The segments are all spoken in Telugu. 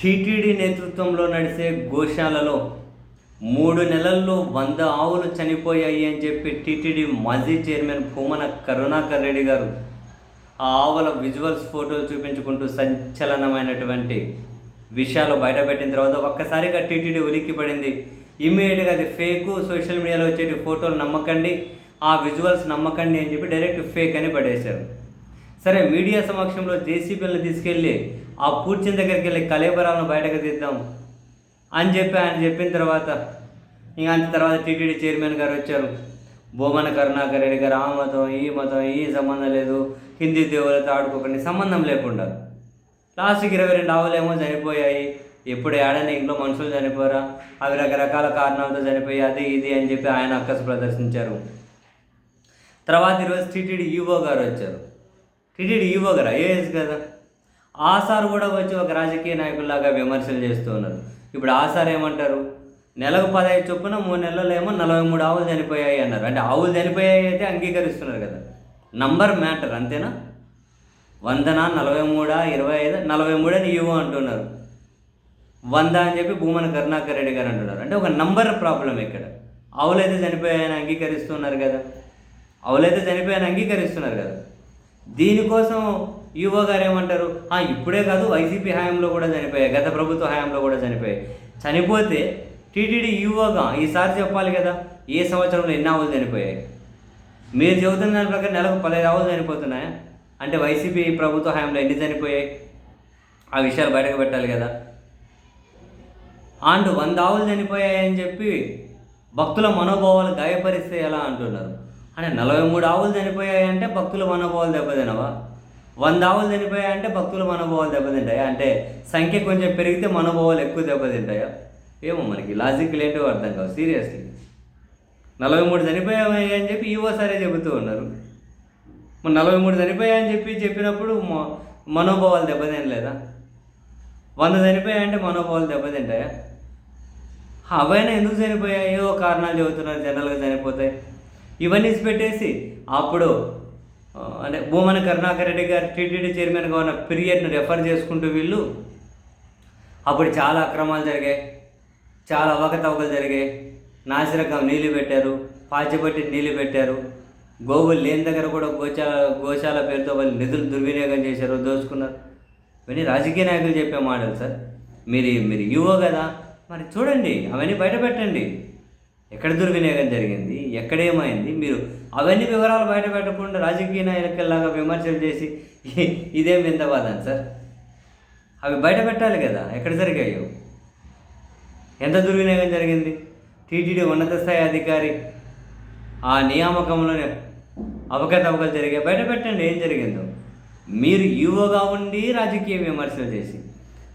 టీటీడీ నేతృత్వంలో నడిచే గోశాలలో మూడు నెలల్లో వంద ఆవులు చనిపోయాయి అని చెప్పి టీటీడీ మాజీ చైర్మన్ భూమన కరుణాకర్ రెడ్డి గారు ఆ ఆవుల విజువల్స్ ఫోటోలు చూపించుకుంటూ సంచలనమైనటువంటి విషయాలు బయటపెట్టిన తర్వాత ఒక్కసారిగా టీటీడీ ఉలిక్కి పడింది. ఇమ్మీడియట్గా అది ఫేకు సోషల్ మీడియాలో వచ్చేటి ఫోటోలు నమ్మకండి ఆ విజువల్స్ నమ్మకండి అని చెప్పి డైరెక్ట్ ఫేక్ అని పడేశారు. సరే మీడియా సమక్షంలో జేసీబీలను తీసుకెళ్ళి ఆ పూర్చిన దగ్గరికి వెళ్ళి కలేబరాలను బయటకు తీద్దాం అని చెప్పి ఆయన చెప్పిన తర్వాత ఇంకా అంత తర్వాత టీటీడీ చైర్మన్ గారు వచ్చారు. భూమన కరుణాకర్ రెడ్డి గారు ఆ మతం ఈ మతం ఈ సంబంధం లేదు. హిందీ దేవులతో ఆడుకోకండి సంబంధం లేకుండా. లాస్ట్కి ఇరవై రెండు ఆవులేమో చనిపోయాయి. ఎప్పుడు ఏడని ఇంట్లో మనుషులు చనిపోరా? అవి రకరకాల కారణాలతో చనిపోయి అది ఇది అని చెప్పి ఆయన అక్కసు ప్రదర్శించారు. తర్వాత ఈరోజు టీటీడీ ఈవో గారు వచ్చారు. క్రెడిట్ ఈవో గారు? ఐఏఎస్ కదా ఆ సార్ కూడా వచ్చి ఒక రాజకీయ నాయకుల్లాగా విమర్శలు చేస్తూ ఉన్నారు. ఇప్పుడు ఆ సార్ ఏమంటారు? నెలకు పదహైదు చొప్పున మూడు నెలల్లో ఏమో నలభై మూడు ఆవులు చనిపోయాయి అన్నారు. అంటే ఆవులు చనిపోయాయి అయితే అంగీకరిస్తున్నారు కదా. నంబర్ మ్యాటర్ అంతేనా? వందన నలభై మూడా ఇరవై ఐదు? నలభై మూడు అని ఈవో అంటున్నారు. వంద అని చెప్పి భూమన కరుణాకర్ రెడ్డి గారు అంటున్నారు. అంటే ఒక నంబర్ ప్రాబ్లం ఇక్కడ. ఆవులైతే చనిపోయాయని అంగీకరిస్తున్నారు కదా. ఆవులైతే చనిపోయాయని అంగీకరిస్తున్నారు కదా. దీనికోసం ఈవో గారు ఏమంటారు? ఇప్పుడే కాదు వైసీపీ హయాంలో కూడా చనిపోయాయి గత ప్రభుత్వ హయాంలో కూడా చనిపోయాయి. చనిపోతే టీటీడీ ఈవోగా ఈసారి చెప్పాలి కదా ఏ సంవత్సరంలో ఎన్ని ఆవులు చనిపోయాయి? మీరు చెబుతున్న దాని ప్రకారం నెలకు పదహైదు ఆవులు చనిపోతున్నాయా? అంటే వైసీపీ ప్రభుత్వ హయాంలో ఎన్ని చనిపోయాయి? ఆ విషయాలు బయటకు పెట్టాలి కదా. అండ్ వంద ఆవులు చనిపోయాయని చెప్పి భక్తుల మనోభావాలు గాయపరిస్తే ఎలా? అంటున్నారు. అంటే నలభై మూడు ఆవులు చనిపోయాయంటే భక్తుల మనోభావాలు దెబ్బతినవా? వంద ఆవులు చనిపోయాయంటే భక్తుల మనోభావాలు దెబ్బతింటాయా? అంటే సంఖ్య కొంచెం పెరిగితే మనోభావాలు ఎక్కువ దెబ్బతింటాయా? ఏమో మనకి లాజిక్ ఏంటో అర్థం కావు సీరియస్లీ. నలభై మూడు చనిపోయాయి అని చెప్పి ఈవో సరే చెబుతూ ఉన్నారు. మరి నలభై మూడు చనిపోయాయని చెప్పి చెప్పినప్పుడు మనోభావాలు దెబ్బతినలేదా? వంద చనిపోయాయంటే మనోభావాలు దెబ్బతింటాయా? అవైనా ఎందుకు చనిపోయాయి? ఏవో కారణాలు చెబుతున్నారు జనరల్గా చనిపోతాయి ఇవన్నీ పెట్టేసి అప్పుడు అంటే భూమన కరుణాకర్ రెడ్డి గారు టీటీడీ చైర్మన్గా ఉన్న పీరియడ్ను రెఫర్ చేసుకుంటూ వీళ్ళు అప్పుడు చాలా అక్రమాలు జరిగాయి. చాలా అవకతవకలు జరిగాయి. నాసిరకం నీళ్ళు పెట్టారు. పాచిపట్టి నీళ్ళు పెట్టారు. గోవులు లేని దగ్గర కూడా గోశాల గోశాల పేరుతో వాళ్ళు నిధులు దుర్వినియోగం చేశారు దోచుకున్నారు. ఇవన్నీ రాజకీయ నాయకులు చెప్పే మాటలు సార్. మీరు మీరు యువో కదా. మరి చూడండి అవన్నీ బయట పెట్టండి. ఎక్కడ దుర్వినియోగం జరిగింది? ఎక్కడేమైంది? మీరు అవన్నీ వివరాలు బయట పెట్టకుండా రాజకీయ నాయకుల్లాగా విమర్శలు చేసి "ఇ- ఇదేం వింతవాదం సార్? అవి బయట పెట్టాలి కదా ఎక్కడ జరిగాయో? ఎంత దుర్వినియోగం జరిగింది? టీటీడీ ఉన్నత స్థాయి అధికారి ఆ నియామకంలోనే అవకతవకలు జరిగాయి. బయట పెట్టండి ఏం జరిగిందో? మీరు ఈవోగా ఉండి రాజకీయ విమర్శలు చేసి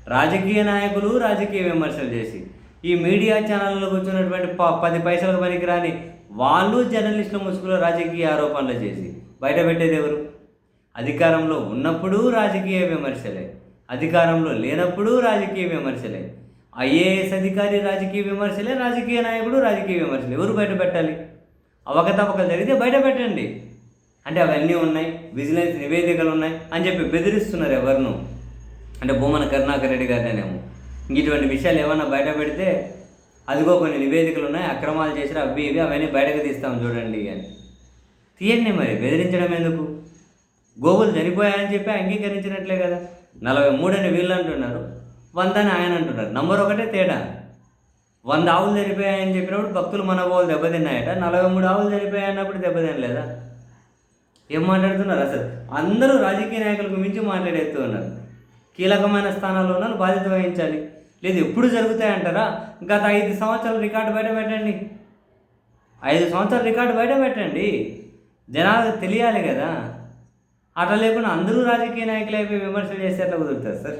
రాజకీయ నాయకులు రాజకీయ విమర్శలు చేసి ఈ మీడియా ఛానళ్ళలో కూర్చున్నటువంటి ప పది పైసలకు పనికిరాని వాళ్ళు జర్నలిస్టుల ముసుగులో రాజకీయ ఆరోపణలు చేసి బయట పెట్టేది ఎవరు? అధికారంలో ఉన్నప్పుడు రాజకీయ విమర్శలే. అధికారంలో లేనప్పుడు రాజకీయ విమర్శలే. ఐఏఎస్ అధికారి రాజకీయ విమర్శలే రాజకీయ నాయకుడు రాజకీయ విమర్శలు. ఎవరు బయట పెట్టాలి అవకతవకలు జరిగితే బయట పెట్టండి అంటే అవన్నీ ఉన్నాయి విజిలెన్స్ నివేదికలు ఉన్నాయి అని చెప్పి బెదిరిస్తున్నారు ఎవరిను. అంటే భూమన కరుణాకర్ రెడ్డి గారినేమో ఇటువంటి విషయాలు ఏమైనా బయట పెడితే అదిగో కొన్ని నివేదికలు ఉన్నాయి అక్రమాలు చేసిన అవి ఇవి అవన్నీ బయటకు తీస్తాం చూడండి అని. తీయండి మరి బెదిరించడం ఎందుకు? గోవులు చనిపోయాయని చెప్పి అంగీకరించినట్లే కదా. నలభై మూడు అని వీళ్ళు అంటున్నారు వంద అని ఆయన అంటున్నారు. నంబర్ ఒకటే తేడా. వంద ఆవులు చనిపోయాయని చెప్పినప్పుడు భక్తులు మన గోవులు దెబ్బతిన్నాయట. నలభై మూడు ఆవులు చనిపోయాయన్నప్పుడు దెబ్బతినలేదా ఏం మాట్లాడుతున్నారు అసలు? అందరూ రాజకీయ నాయకులకు మించి మాట్లాడేస్తూ ఉన్నారు. కీలకమైన స్థానాల్లో ఉన్నారు బాధ్యత వహించాలి. లేదు ఎప్పుడు జరుగుతాయంటారా? గత ఐదు సంవత్సరాలు రికార్డు బయట పెట్టండి. ఐదు సంవత్సరాల రికార్డు బయట పెట్టండి. జనాలకు తెలియాలి కదా. అట్లా లేకుండా అందరూ రాజకీయ నాయకులు అయిపోయి విమర్శలు చేస్తే ఎట్లా కుదురుతారు సార్?